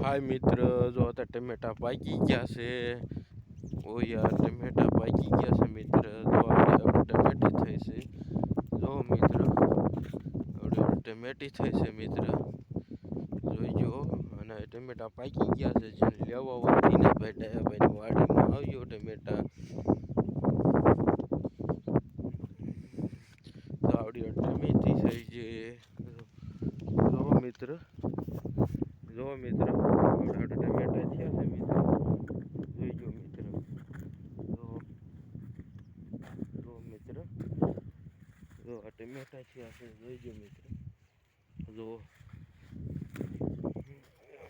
હાય મિત્ર, જો અત્યારે ટમેટા પાકી ગયા છે. ઓ યાર, ટમેટા પાકી ગયા છે મિત્ર. જો આપણે ટમેટી થઈ છે. જો મિત્ર ટમેટી થઈ છે મિત્ર. જોઈજો અને ટમેટા પાકી ગયા છે. જેને લેવા હોય ભાઈ ડાયાભાઈની વાડીમાં આવ્યો ટમેટા તો આવડી ટમેટી થઈ છે જો મિત્ર જો મિત્ર આવડા ટમેટા થયા છે મિત્ર. જોઈજો મિત્ર. જો જો મિત્ર. જો આ ટમેટા થયા છે, જોઈજો મિત્ર. જો.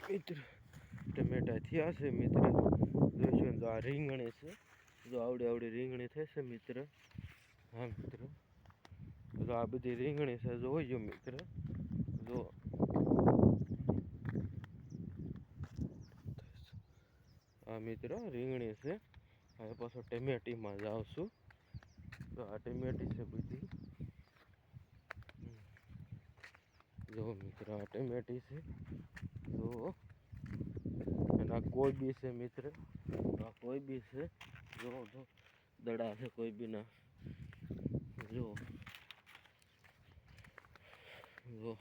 મિત્ર ટમેટા થયા છે મિત્ર. જોઈજો ને તો આ રીંગણી છે. જો આવડી આવડી રીંગણી થશે મિત્ર. હા મિત્ર. જો આ બધી રીંગણી છે, જોઈજો મિત્ર. જો. આ મિત્ર રીંગણી છે. હવે પાછો ટેમેટીમાં જાઉં છું. તો આ ટેમેટી છે બધી. જો મિત્ર, આ ટેમેટી છે. જો. અને આ કોઈ બી છે મિત્ર. આ કોઈ બી છે. જો જો. દડા છે કોઈ બી ના. જો. જો.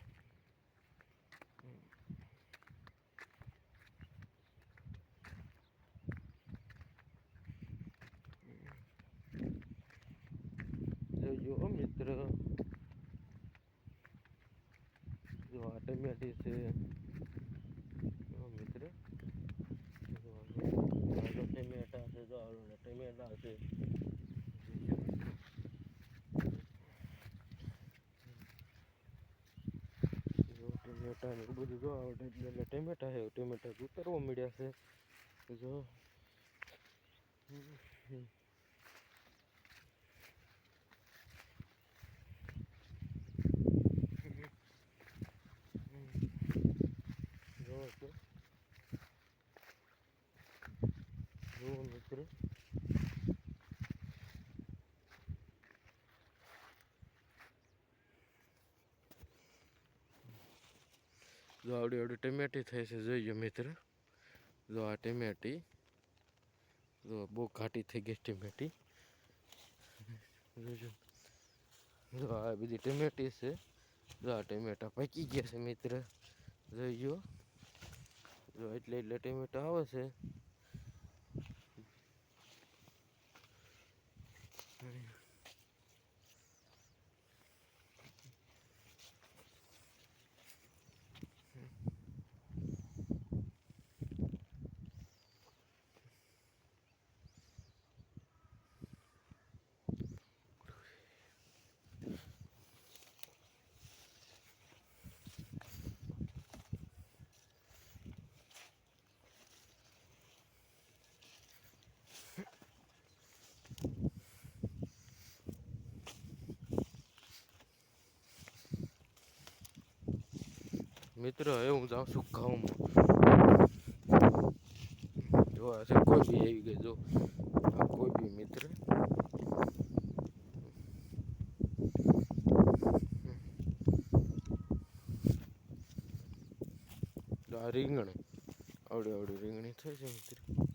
જોજો મિત્ર જો આ ટમેટી છે મિત્ર ટમેટા છે જો ટમેટા છે ટમેટા ને બધું જો આવડે એટલે ટમેટા છે ટમેટા ઉતરવા મળ્યા છે જો હમ, હમ. જો તો જો મિત્ર જો આવડી આવડી ટમેટી થઈ છે જોઈજો મિત્ર. જો આ ટમેટી, જો બહુ ઘાટી થઈ ગઈ ટમેટી. જોજો. જો આ બધી ટમેટી છે, જો આ ટમેટા પાકી ગયા છે મિત્ર. જોઈજો જો એટલે એટલે ટમેટા આવે છે. serio. મિત્ર હવે હું જાઉં છું ઘઉંમાં જો આ છે કોઈ બી આવી ગઈ, જો. આ કોઈ બી મિત્ર. આ રીંગણ. આવડી આવડી રીંગણી થઈ છે, મિત્ર.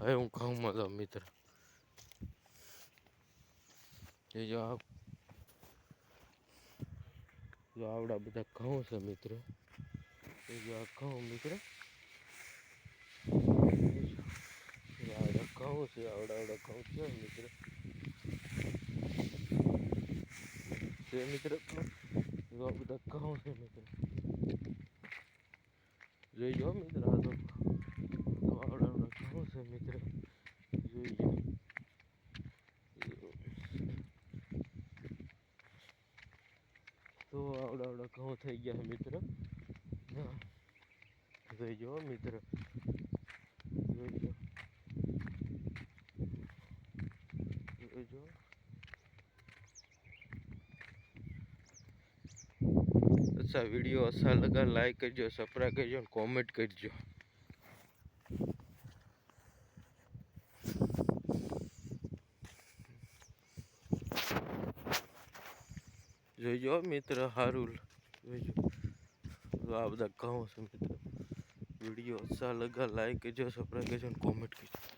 હવે હું ઘઉંમાં જાઉં મિત્ર એ જો આ જો આવડા બધા ઘઉં છે મિત્ર એ જો આ ઘઉં મિત્ર જો આવડા ઘઉં છે આવડા આવડા ઘઉં છે મિત્ર છે મિત્ર જો આ બધા ઘઉં છે મિત્ર જોઈજો હો મિત્ર આ તો મિત્ર જોઈજો તો આવડા આવડા ઘઉં થઈ ગયા છે મિત્ર હા. જોઈજો હો મિત્ર જોઈજો જોઈજો अच्छा वीडियो अच्छा लगा लाइक करजो सब्सक्राइब करजो कमेंट करजो જોઈજો મિત્ર હારું જોઈજો આ બધા કહું છું મિત્ર. વીડિયો અચ્છા લગા લાઈક કરજો સબસ્ક્રાઈબ કરજો કોમેન્ટ કરજો.